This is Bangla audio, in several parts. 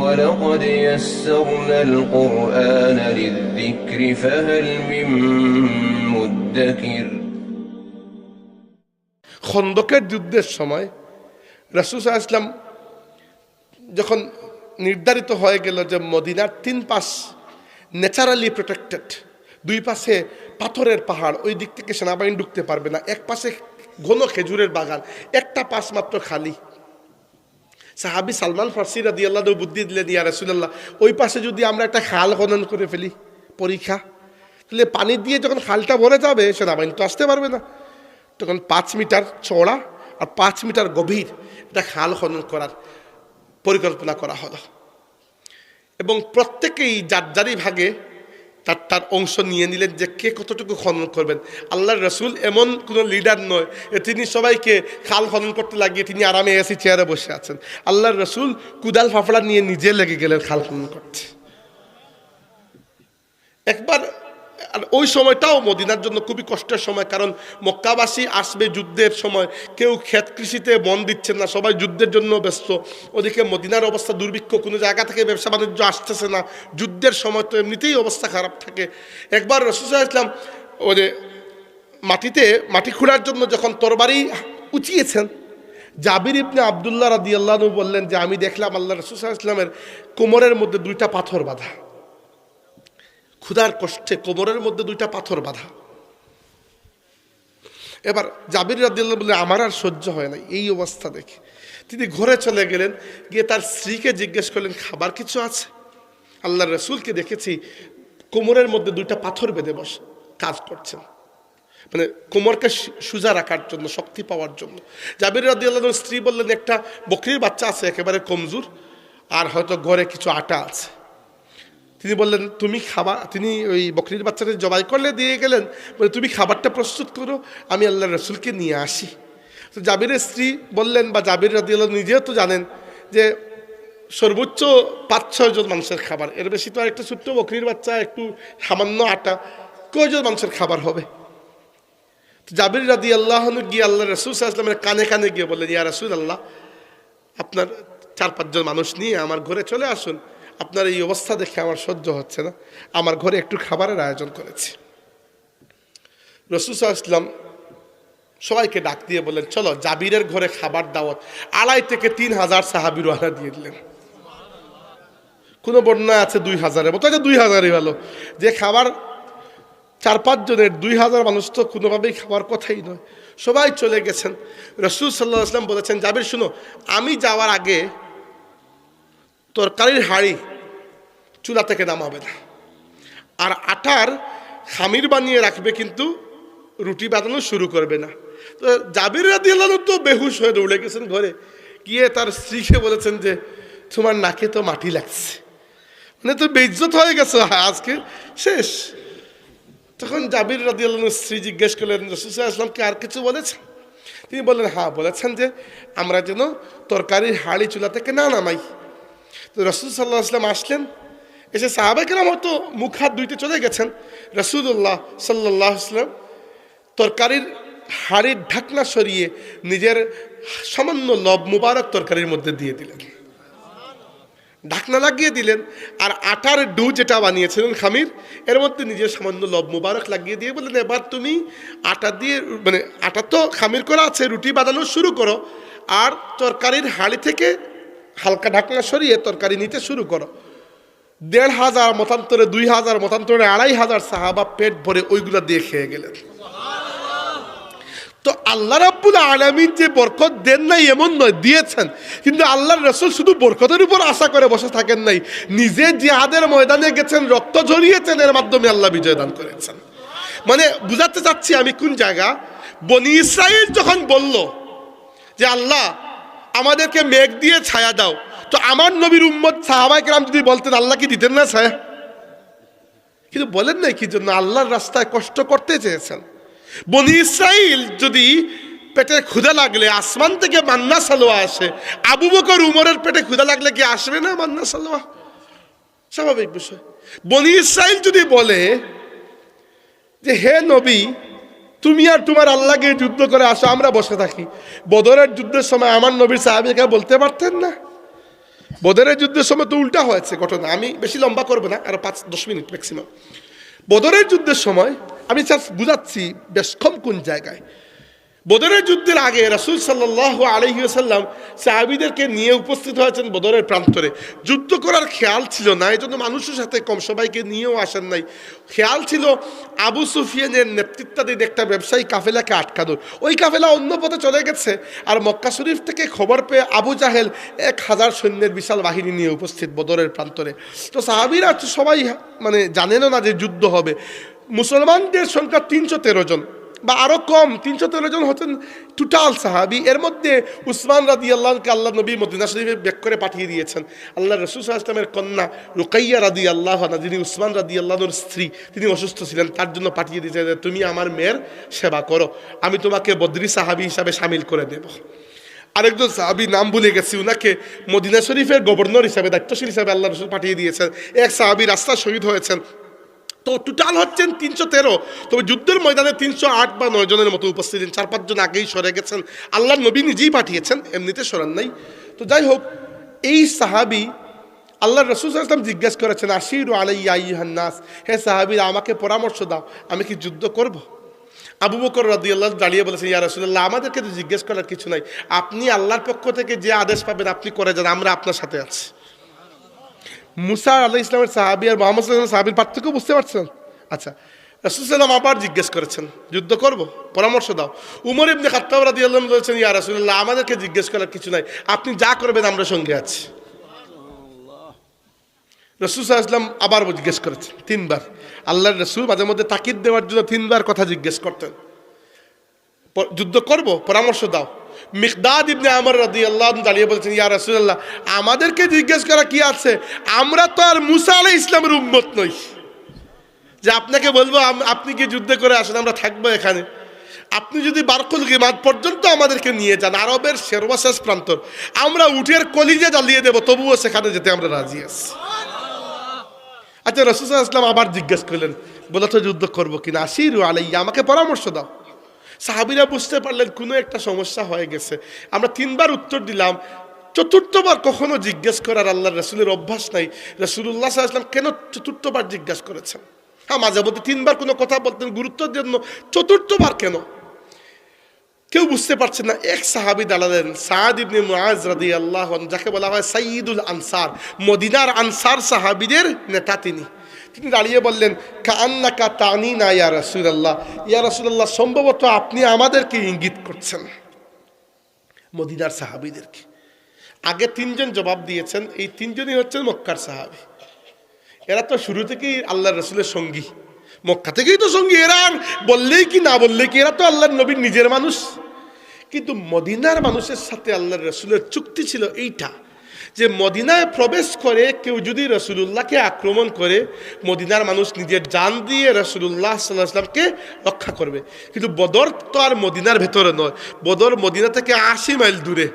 ولقد يسرنا القرآن للذكر فهل من مدكر খন্দকের যুদ্ধের সময় রাসুল ইসলাম যখন নির্ধারিত হয়ে গেল যে মদিনার তিন পাশ ন্যাচারালি প্রোটেক্টেড দুই পাশে পাথরের পাহাড় ওই দিক থেকে সেনাবাহিনী ঢুকতে পারবে না এক পাশে ঘন খেজুরের বাগান একটা পাশ মাত্র খালি সাহাবি সালমান ফার্সি রাদি আল্লাহ বুদ্ধি দিলেন, ইয়া রসুল্লাহ ওই পাশে যদি আমরা একটা খাল খনন করে ফেলি, পরীক্ষা, তাহলে পানি দিয়ে যখন খালটা ভরে যাবে সেনাবাহিনী তো আসতে পারবে না। তখন পাঁচ মিটার চওড়া আর পাঁচ মিটার গভীর একটা খাল খনন করার পরিকল্পনা করা হলো। এবং প্রত্যেকেই যার যারই ভাগে তার তার অংশ নিয়ে নিলেন যে কে কতটুকু খনন করবেন। আল্লাহর রসুল এমন কোনো লিডার নয় তিনি সবাইকে খাল খনন করতে লাগিয়ে তিনি আরামে এসি চেয়ারে বসে আছেন। আল্লাহর রসুল কুদাল ফাফড়া নিয়ে নিজে লেগে গেলেন খাল খনন করতে। একবার আর ওই সময়টাও মদিনার জন্য খুবই কষ্টের সময়, কারণ মক্কাবাসী আসবে যুদ্ধের সময়। কেউ ক্ষেত কৃষিতে মন দিচ্ছেন না, সবাই যুদ্ধের জন্য ব্যস্ত। ওদিকে মদিনার অবস্থা দুর্ভিক্ষ, কোনো জায়গা থেকে ব্যবসা বাণিজ্য আসতেছে না। যুদ্ধের সময় তো এমনিতেই অবস্থা খারাপ থাকে। একবার রসুসা ইসলাম ওরে মাটিতে, মাটি খোঁড়ার জন্য যখন তরবারি উঁচিয়েছেন, জাবির ইবনে আবদুল্লাহ রাদি আল্লাহ বললেন যে, আমি দেখলাম আল্লাহ রসুসা ইসলামের কোমরের মধ্যে দুইটা পাথর বাঁধা। ক্ষুধার কষ্টে কোমরের মধ্যে দুইটা পাথর বাঁধা। এবার জাবির রাদিল্লাহ বলে, আমার আর সহ্য হয় না, এই অবস্থা দেখে। তিনি ঘরে চলে গেলেন, গিয়ে তার স্ত্রীকে জিজ্ঞেস করলেন, খাবার কিছু আছে? আল্লাহ রসুলকে দেখেছি, কোমরের মধ্যে দুইটা পাথর বেঁধে বস, কাজ করছেন। মানে কোমরকে সোজা রাখার জন্য, শক্তি পাওয়ার জন্য। জাবির রাদিয়াল্লাহ স্ত্রী বললেন, একটা বকরির বাচ্চা আছে, একেবারে কমজোর, আর হয়তো ঘরে কিছু আটা আছে। তিনি বললেন, তুমি খাবার তিনি ওই বকরির বাচ্চাটা জবাই করলে, দিয়ে গেলেন, বলে, তুমি খাবারটা প্রস্তুত করো, আমি আল্লাহ রসুলকে নিয়ে আসি। তো জাবিরের স্ত্রী বললেন, বা জাবির রাদিয়াল্লাহ নিজেও তো জানেন যে সর্বোচ্চ পাঁচ ছয় জন মানুষের খাবার। এর বেশি তো আর একটা ছোট্ট বকরির বাচ্চা, একটু সামান্য আটা কয়জন মানুষের খাবার হবে? তো জাবির রাদি আল্লাহ গিয়ে আল্লাহ রসুল সাল্লামের কানে কানে গিয়ে বললেন, ইয়া রসুল আল্লাহ আপনার চার পাঁচজন মানুষ নিয়ে আমার ঘরে চলে আসুন। আপনার এই অবস্থা দেখে আমার সহ্য হচ্ছে না। আমার ঘরে একটু খাবারের আয়োজন করেছি। রসুল ইসলাম সবাইকে ডাক দিয়ে বললেন, চলো জাবিরের ঘরে খাবার দাওয়াত। আড়াই থেকে তিন হাজার সাহাবির ওয়ালা দিয়ে দিলেন। কোনো বন্যা আছে দুই হাজারের মতো? দুই হাজারই ভালো। যে খাবার চার পাঁচ জনের, দুই হাজার মানুষ তো কোনোভাবেই খাওয়ার কথাই নয়। সবাই চলে গেছেন। রসুল সাল্লাহ আসলাম বলেছেন, জাবির, শুনো, আমি যাওয়ার আগে তরকারির হাড়ি চুলা থেকে নামাবে না। আর আটার খামির বানিয়ে রাখবে কিন্তু রুটি বানানো শুরু করবে না। তো জাবির রাদিয়াল্লাহ তো বেহুশ হয়ে দৌড়ে গেছেন ঘরে। গিয়ে তার স্ত্রীকে বলেছেন যে, তোমার নাকে তো মাটি লাগছে। মানে তো বেইজ্জত হয়ে গেছে, আজকে শেষ। তখন জাবির রাদিয়াল্লাহ স্ত্রী জিজ্ঞেস করলেন, রসুল আসলামকে আর কিছু বলেছেন? তিনি বললেন হ্যাঁ বলেছেন যে, আমরা যেন তরকারির হাড়ি চুলা থেকে না নামাই। তো রসুল সাল্লাহ আসলাম আসলেন। এসে সাহাবাকেরাম হয়তো মুখ হাত ধুইতে চলে গেছেন। রসুল্লাহ সাল্লাহ আসলাম তরকারির হাড়ির ঢাকনা সরিয়ে নিজের সামান্য লব মুবারক তরকারির মধ্যে দিয়ে দিলেন। ঢাকনা লাগিয়ে দিলেন আর আটার ডু যেটা বানিয়েছিলেন খামির, এর মধ্যে নিজের সামান্য লব মুবারক লাগিয়ে দিয়ে বললেন, এবার তুমি আটা দিয়ে মানে আটা তো খামির করা আছে, রুটি বানানো শুরু করো আর তরকারির হাঁড়ি থেকে হালকা ঢাকনা সরিয়ে তরকারি নিতে শুরু করো। দেড় হাজার মতান্তরে, দুই হাজার মতান্তরে, আড়াই হাজার সাহাবা পেট ভরে ওইগুলা দিয়ে খেয়ে গেলেন। তো আল্লাহ রাব্বুল আলামিন যে বরকত দেন নাই এমন নয়, দিয়েছেন। কিন্তু আল্লাহর রসুল শুধু বরকতের উপর আশা করে বসে থাকেন নাই, নিজে জিহাদের ময়দানে গেছেন, রক্ত ঝরিয়েছেন, এর মাধ্যমে আল্লাহ বিজয় দান করেছেন। মানে বুঝাতে চাচ্ছি আমি কোন জায়গা? বনি ইসরাইল যখন বলল যে, আল্লাহ, আমাদেরকে মেঘ দিয়ে ছায়া দাও। তো আমার নবীর উম্মত সাহাবাই কেরাম যদি বলতেন, আল্লাহ কি দিতেন না ছায়া কিন্তু বলেন না কি জন্য? আল্লাহর রাস্তায় কষ্ট করতে চেয়েছেন। বনি ইসরাইল যদি পেটে ক্ষুধা লাগলে, আসমান থেকে মান্না সালোয়া আসে, আবু বকর উমরের পেটে ক্ষুধা লাগলে কি আসবে না মান্না সালোয়া? স্বাভাবিক বিষয়। বনি ইসরাইল যদি বলে যে, হে নবী, তুমি আর তোমার আল্লাহকে যুদ্ধ করে আসো, আমরা বসে থাকি। বদরের যুদ্ধের সময় আমার নবীর সাহাবিকা বলতে পারতেন না। বদরের যুদ্ধের সময় তো উল্টা হয়েছে ঘটনা। আমি বেশি লম্বা করব না, আরও পাঁচ, দশ মিনিট ম্যাক্সিমাম বদরের যুদ্ধের সময় আমি জাস্ট বুঝাচ্ছি বেশ কম কোন জায়গায়। বদরের যুদ্ধের আগে রাসুল সাল্লাহ আলহিউসাল্লাম সাহাবিদেরকে নিয়ে উপস্থিত হয়েছেন বদরের প্রান্তরে। যুদ্ধ করার খেয়াল ছিল না এই জন্য মানুষের সাথে কম সবাইকে নিয়েও আসেন নাই। খেয়াল ছিল আবু সুফিয়ানের নেতৃত্বাধীন একটা ব্যবসায়ী কাফেলাকে আটকানোর। ওই কাফেলা অন্য পথে চলে গেছে আর মক্কা শরীফ থেকে খবর পেয়ে আবু জাহেল এক হাজার সৈন্যের বিশাল বাহিনী নিয়ে উপস্থিত বদরের প্রান্তরে। তো সাহাবিরা সবাই মানে জানেনও না যে যুদ্ধ হবে। মুসলমানদের সংখ্যা তিনশো তেরো জন। বা আরও কম, তিনশো তেরো জন হচ্ছেন টোটাল সাহাবি। এর মধ্যে উসমান রাদি আল্লাহকে আল্লাহ নবী মদিনা শরীফে বেক করে পাঠিয়ে দিয়েছেন। আল্লাহ রসুল ইসলামের কন্যা রুকাইয়া রাদি আল্লাহ যিনি উসমান রাদি আল্লাহর স্ত্রী, তিনি অসুস্থ ছিলেন, তার জন্য পাঠিয়ে দিয়েছেন যে তুমি আমার মেয়ের সেবা করো, আমি তোমাকে বদ্রি সাহাবি হিসাবে সামিল করে দেব। আরেকজন সাহাবি, নাম ভুলে গেছি, উনাকে মদিনা শরীফের গভর্নর হিসাবে, দায়িত্বশীল হিসাবে আল্লাহ রসুল পাঠিয়ে দিয়েছেন। এক সাহাবি রাস্তা শহীদ হয়েছেন। তো টোটাল হচ্ছেন তিনশো তেরো। তবে যুদ্ধের ময়দানে তিনশো আট বা নয় জনের মতো উপস্থিত চার পাঁচজন আগেই সরে গেছেন। আল্লাহ নবী নিজেই পাঠিয়েছেন, এমনিতে সরান নাই। তো যাই হোক, এই সাহাবি আল্লাহ রসুল ইসলাম জিজ্ঞেস করেছেন, আশির আলাইয়া ইহান্নাস হে সাহাবিরা আমাকে পরামর্শ দাও, আমি কি যুদ্ধ করব। আবু বকর রাদি আল্লাহ দাঁড়িয়ে বলেছেন, ইয়া রসুল্লাহ আমাদেরকে তো জিজ্ঞেস করার কিছু নাই। আপনি আল্লাহর পক্ষ থেকে যে আদেশ পাবেন, আপনি করে যান, আমরা আপনার সাথে আছি। মুসা আল্লাহ ইসলামের সাহাবি আর মোহাম্মদ সাল্লাম সাহাবির পার্থক্য বুঝতে পারছেন? আচ্ছা রসুলাম আবার জিজ্ঞেস করেছেন, যুদ্ধ করব? পরামর্শ দাও। উমর ইবনে খাত্তাব রাদি আল্লাহ বলেছেন, ইয়া রসুল্লাহ আমাদেরকে জিজ্ঞেস করার কিছু নাই। আপনি যা করবেন, আমরা সঙ্গে আছি। রসুল ইসলাম আবার জিজ্ঞেস করেছেন, তিনবার। আল্লাহর রসুল মাঝে মধ্যে তাকিদ দেওয়ার জন্য তিনবার কথা জিজ্ঞেস করতেন। যুদ্ধ করব? পরামর্শ দাও। মিকদাদ ইবনে আমর রাদি আল্লাহ দাঁড়িয়ে বলছেন, ইয়া রাসূলুল্লাহ, আমাদেরকে জিজ্ঞেস করা কি আছে? আমরা তো আর মুসা আলাই ইসলামের উম্মত নই। যে আপনাকে বলব আপনি কি যুদ্ধ করে আসেন, আমরা থাকব এখানে। আপনি যদি বারকুল গিমাদ পর্যন্ত আমাদেরকে নিয়ে যান, আরবের সর্বশেষ প্রান্তর, আমরা উঠের কলিজে জ্বালিয়ে দেবো, তবুও সেখানে যেতে আমরা রাজি আছি। আচ্ছা রসুল ইসলাম আবার জিজ্ঞেস করলেন, বলে তো যুদ্ধ করব কিনা? আসিরু আলাইয়া, আমাকে পরামর্শ দাও। সাহাবিরা বুঝতে পারলেন কোনো একটা সমস্যা হয়ে গেছে। আমরা তিনবার উত্তর দিলাম, চতুর্থবার কখনো জিজ্ঞেস করার আল্লাহ রসুলের অভ্যাস নাই। রসুল্লাহ সাল্লাম কেন চতুর্থবার জিজ্ঞাসা করেছেন? হ্যাঁ মাঝে মধ্যে তিনবার কোনো কথা বলতেন গুরুত্বের জন্য চতুর্থবার কেন? কেউ বুঝতে পারছে না, এক সাহাবি দাঁড়ালেন, সাদ ইবনে মুআজ রাদিয়াল্লাহু আনহু, যাকে বলা হয় সাইয়্যিদুল আনসার। মদিনার আনসার সাহাবিদের নেতা তিনি। তিনি দাঁড়িয়ে বললেন কান্নাকা তানি না ইয়া রাসূলুল্লাহ। ইয়া রাসূলুল্লাহ, সম্ভবত আপনি আমাদেরকে ইঙ্গিত করছেন। মদিনার সাহাবিদেরকে। আগে তিনজন জবাব দিয়েছেন, এই তিনজনই হচ্ছেন মক্কার সাহাবি। এরা তো শুরু থেকেই আল্লাহ রসুলের সঙ্গী। মক্কা থেকেই তো সঙ্গী, এরা বললেই কি না বললেই কি, এরা তো আল্লাহর নবীর নিজের মানুষ। কিন্তু মদিনার মানুষের সাথে আল্লাহর রসুলের চুক্তি ছিল এইটা যে মদিনায় প্রবেশ করে কেউ যদি রসুলুল্লাহকে আক্রমণ করে, মদিনার মানুষ নিজের জান দিয়ে রসুলুল্লাহ সাল্লাহামকে রক্ষা করবে। কিন্তু বদর তো আর মদিনার ভেতরে নয়, বদর মদিনা থেকে আশি মাইল দূরে।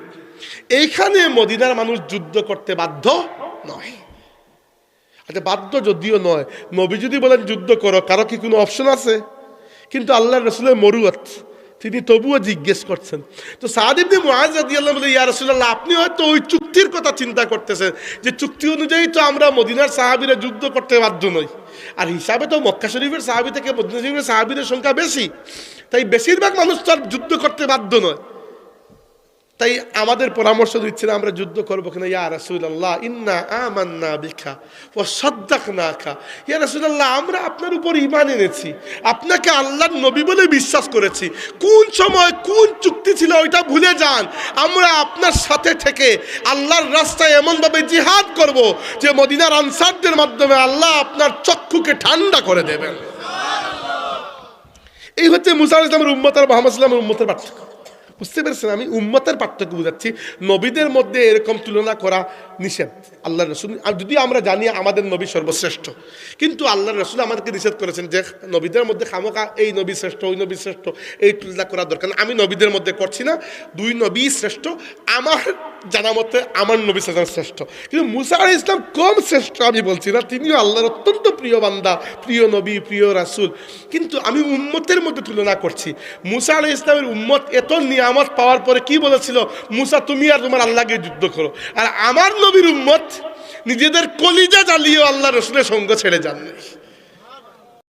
এইখানে মদিনার মানুষ যুদ্ধ করতে বাধ্য নয়। আচ্ছা বাধ্য যদিও নয়, নবী যদি বলেন যুদ্ধ করো, কারও কি কোনো অপশন আছে? কিন্তু আল্লাহ রসুলের মরুয়াত তিনি তবুও জিজ্ঞেস করছেন, তো সাদিবনি মহাজাদি আল্লাহ বলে, ইয়া রসুল্লাহ আপনি হয়তো ওই চুক্তির কথা চিন্তা করতেছেন যে চুক্তি অনুযায়ী তো আমরা মদিনার সাহাবিরা যুদ্ধ করতে বাধ্য নই। আর হিসাবে তো মক্কা শরীফের সাহাবি থেকে মদিনা শরীফের সাহাবিদের সংখ্যা বেশি। তাই বেশিরভাগ মানুষ তো আর যুদ্ধ করতে বাধ্য নয়। তাই আমাদের পরামর্শ দিচ্ছেন, আমরা যুদ্ধ করব কিনা? ইয়া রাসূলুল্লাহ, ইন্না আমান্না বিখা ও সাদ্দাকনা খা ইয়া রাসূলুল্লাহ, আমরা আপনার উপর ঈমান এনেছি। আপনাকে আল্লাহর নবী বলে বিশ্বাস করেছি। কোন সময় কোন চুক্তি ছিল ওইটা ভুলে যান। আমরা আপনার সাথে থেকে আল্লাহর রাস্তায় এমনভাবে জিহাদ করব যে মদিনার আনসারদের মাধ্যমে আল্লাহ আপনার চক্ষুকে ঠান্ডা করে দেবেন। এই হচ্ছে মুসা ইসলামের উম্মত আর মোহাম্মদ ইসলামের উম্মতের পার্থক্য। বুঝতে পেরেছেন আমি উম্মতের পার্থক্য বুঝাচ্ছি। নবীদের মধ্যে এরকম তুলনা করা নিষেধ। আল্লাহ রসুল যদি আমরা জানি আমাদের নবী সর্বশ্রেষ্ঠ, কিন্তু আল্লাহ রসুল আমাদেরকে নিষেধ করেছেন যে নবীদের মধ্যে খামোকা এই নবী শ্রেষ্ঠ, ওই নবী শ্রেষ্ঠ, এই তুলনা করা দরকার আমি নবীদের মধ্যে করছি না। দুই নবী শ্রেষ্ঠ, আমার জানা মতে আমার নবী সালাম শ্রেষ্ঠ। কিন্তু মুসা আলী ইসলাম কম শ্রেষ্ঠ আমি বলছি না, তিনিও আল্লাহর অত্যন্ত প্রিয় বান্দা, প্রিয় নবী, প্রিয় রাসূল। কিন্তু আমি উম্মতের মধ্যে তুলনা করছি। মুসা আলী ইসলামের উম্মত এত নিয়ামত পাওয়ার পরে কি বলেছিল? মুসা, তুমি আর তোমার আল্লাহকে যুদ্ধ করো। আর আমার নবীর উম্মত নিজেদের কলিজা জ্বালিয়েও আল্লাহ রসুলের সঙ্গ ছেড়ে যাননি।